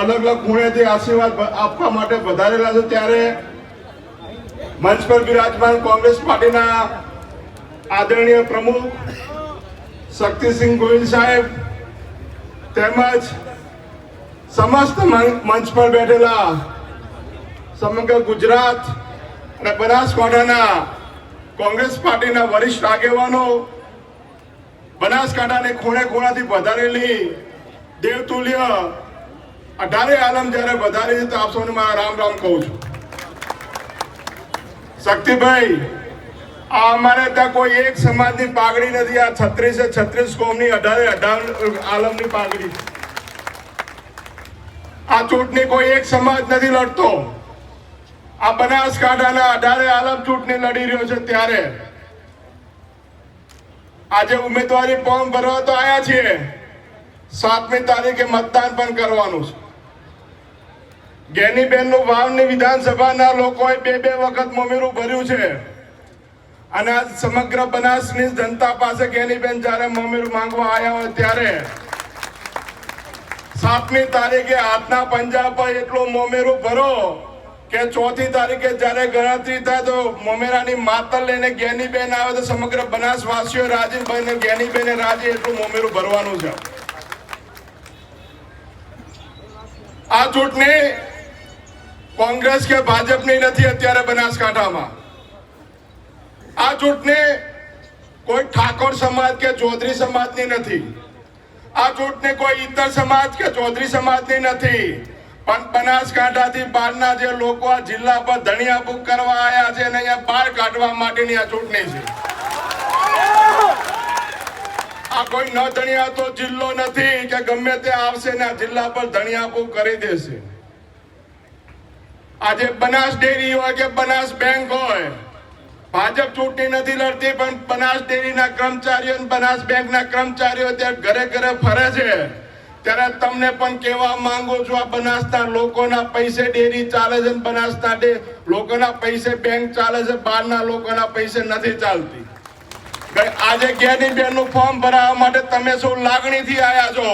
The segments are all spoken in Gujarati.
અલગ અલગ ખૂણેથી આશીર્વાદ આપવા માટે વધારેલા છે, ત્યારે મંચ પર બિરાજમાન કોંગ્રેસ પાર્ટીના આદરણીય પ્રમુખ શક્તિસિંહ ગોહિલ સાહેબ તેમજ સમસ્ત મંચ પર બેઠેલા સમગ્ર ગુજરાત અને બનાસકાંઠાના કોંગ્રેસ પાર્ટીના વરિષ્ઠ આગેવાનો, બનાસકાંઠાને ખૂણે ખૂણાથી વધારેલી દેવતુલ્ય અઢારે આલમ જ્યારે વધારે છે તો આપ સૌને મારા રામ રામ કહું છું. શક્તિભાઈ, આ અમારે ત્યાં કોઈ એક સમાજની પાઘડી નથી. આ છત્રીસે છત્રીસ કોમની અઢારે અઢાર આલમની પાઘડી. આ ચૂંટણી કોઈ એક સમાજ નથી લડતો. આ બનાસકાંઠાના અઢારે આલમ ચૂંટણી લડી રહ્યો છે ત્યારે. આજે ઉમેદવારી ફોર્મ ભરવા તો આયા છીએ. સાતમી તારીખે મતદાન પણ કરવાનું છે. ગેનીબેનનું વાવની વિધાનસભાના લોકોએ બે બે વખત મોમેરું ભર્યું છે. અને આ સમગ્ર બનાસની જનતા પાસે ગેનીબેન જ્યારે મોમેરું માંગવા આવ્યા હોય ત્યારે સાતમી તારીખે હાથના પંજા પર એટલું મોમેરું ભરો કે ચોથી તારીખે જ્યારે ગણતરી થાય તો મોમેરાની માતર લઈને ગેનીબેન આવે તો સમગ્ર બનાસવાસીઓ રાજી બને જ્ઞાનીબેને રાજી એટલું મોમેરું ભરવાનું છે. આ ચૂંટણી કોંગ્રેસ કે ભાજપની નથી અત્યારે બનાસકાંઠામાં. આ ચૂંટણી કોઈ ઠાકોર સમાજ કે ચૌધરી સમાજની નથી. આ ચૂંટણી કોઈ ઇતર સમાજ કે ચૌધરી સમાજની નથી. પણ બનાસકાંઠાથી બહારના જે લોકો આ જિલ્લા પર ધણિયા બુક કરવા આવ્યા છે અને અહીંયા બહાર કાઢવા માટેની આ ચૂંટણી છે. આ કોઈ ન ધણિયા તો જિલ્લો નથી કે ગમે તે આવશે ને જિલ્લા પર ધણિયા બુક કરી દેશે. આજે બનાસ ડેરી હોય કે બનાસ બેંક હોય, ભાજપ ચૂંટણી નથી લડતી, પણ બનાસ ડેરીના કર્મચારીઓ બનાસ બેંકના કર્મચારીઓ ત્યાં ઘરે ઘરે ફરે છે. ત્યારે તમને પણ કહેવા માંગુ છું, આ બનાસના લોકોના પૈસે ડેરી ચાલે છે બનાસના લોકોના પૈસે બેંક ચાલે છે, બહારના લોકોના પૈસે નથી ચાલતી. આજે જ્ઞાની નું ફોર્મ ભરાવવા માટે તમે શું લાગણીથી આવ્યા છો.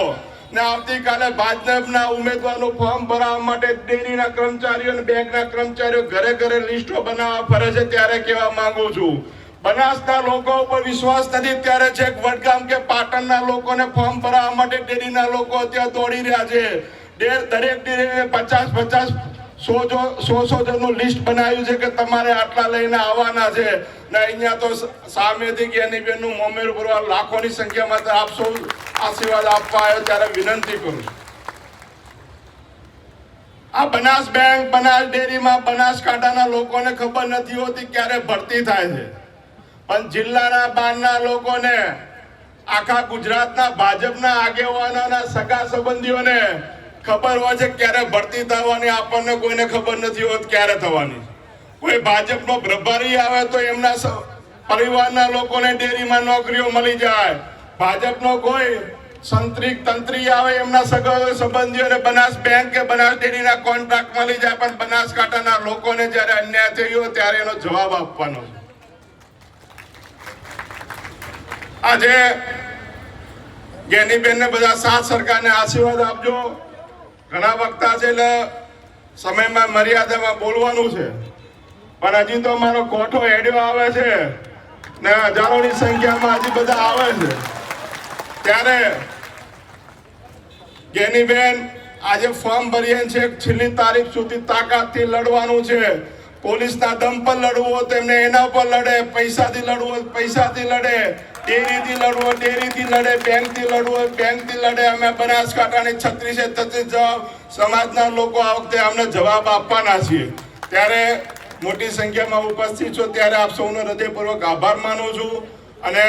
ને આવતીકાલે ભાજપના ઉમેદવારનું ફોર્મ ભરાવવા માટે ડેરીના કર્મચારીઓ અને બેંકના કર્મચારીઓ ઘરે ઘરે લિસ્ટો બનાવવા ફરે છે ત્યારે કહેવા માંગુ છું. બનાસના લોકો ઉપર વિશ્વાસ નથી ત્યારે છે વડગામ કે પાટણના લોકોને ફોર્મ ભરાવવા માટે ડેરીના લોકો ત્યાં દોડી રહ્યા છે. દરેક ડેરીને પચાસ પચાસ સો જો સો સો જણનું લિસ્ટ બનાવ્યું છે કે તમારે આટલા લઈને આવવાના છે. ને અહીંયા તો સામેથી જ્ઞાની બેનનું મોમેર ભરવા લાખોની સંખ્યામાં આપ સૌ આશીર્વાદ આપવા આવ્યો ત્યારે વિનંતી કરું આ બનાસ બેંક, બનાસ ડેરીમાં બનાસકાંઠાના લોકોને ખબર નથી હોતી ક્યારે ભરતી થાય છે. પણ જિલ્લાના બહારના લોકોને, આખા ગુજરાતના ભાજપના આગેવાનોના સગા સંબંધીઓને ખબર હોય છે ક્યારે ભરતી થવાની, આપણને કોઈને ખબર નથી હોત ક્યારે થવાની. કોઈ ભાજપનો પ્રભારી આવે તો એમના પરિવારના લોકોને ડેરીમાં નોકરીઓ મળી જાય. ભાજપનો કોઈ સંત્રી, તંત્રી આવે એમના સગા સંબંધીઓને બનાસ બેંક કે બનાસ ડેરીના કોન્ટ્રાક્ટ મળી જાય, પણ બનાસકાંઠાના લોકોને જ્યારે અન્યાય થયો ત્યારે એનો જવાબ આપવાનો આજે જ્ઞાનીબેન ને બધા સાત સરકારને આશીર્વાદ આપજો. ઘણા વક્તા છે એટલે સમયમાં મર્યાદામાં બોલવાનું છે. પણ હજી તો મારો કોઠો એડ્યો આવે છે ને હજારોની સંખ્યામાં હજી બધા આવે છે. ત્યારે જ્ઞાનીબેન આજે ફોર્મ ભરીએ છે છેલ્લી તારીખ સુધી તાકાતથી લડવાનું છે. પોલીસના દમ પર લડવું હોય તો એમને એના પર લડે, પૈસાથી લડવું પૈસાથી લડે. ડેરીથી લડવું ડેરીથી લડે, બેંકથી લડવું બેંકથી લડે, અમે બનાસકાંઠાની છત્રીસે છત્રીસ સમાજના લોકો આ વખતે અમને જવાબ આપવાના છીએ. ત્યારે મોટી સંખ્યામાં ઉપસ્થિત છો, ત્યારે આપ સૌનો હૃદયપૂર્વક આભાર માનું છું. અને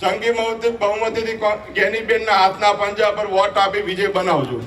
જંગી બહુમતીથી જ્ઞાનીબેનના હાથના પંજા પર વોટ આપી વિજય બનાવજો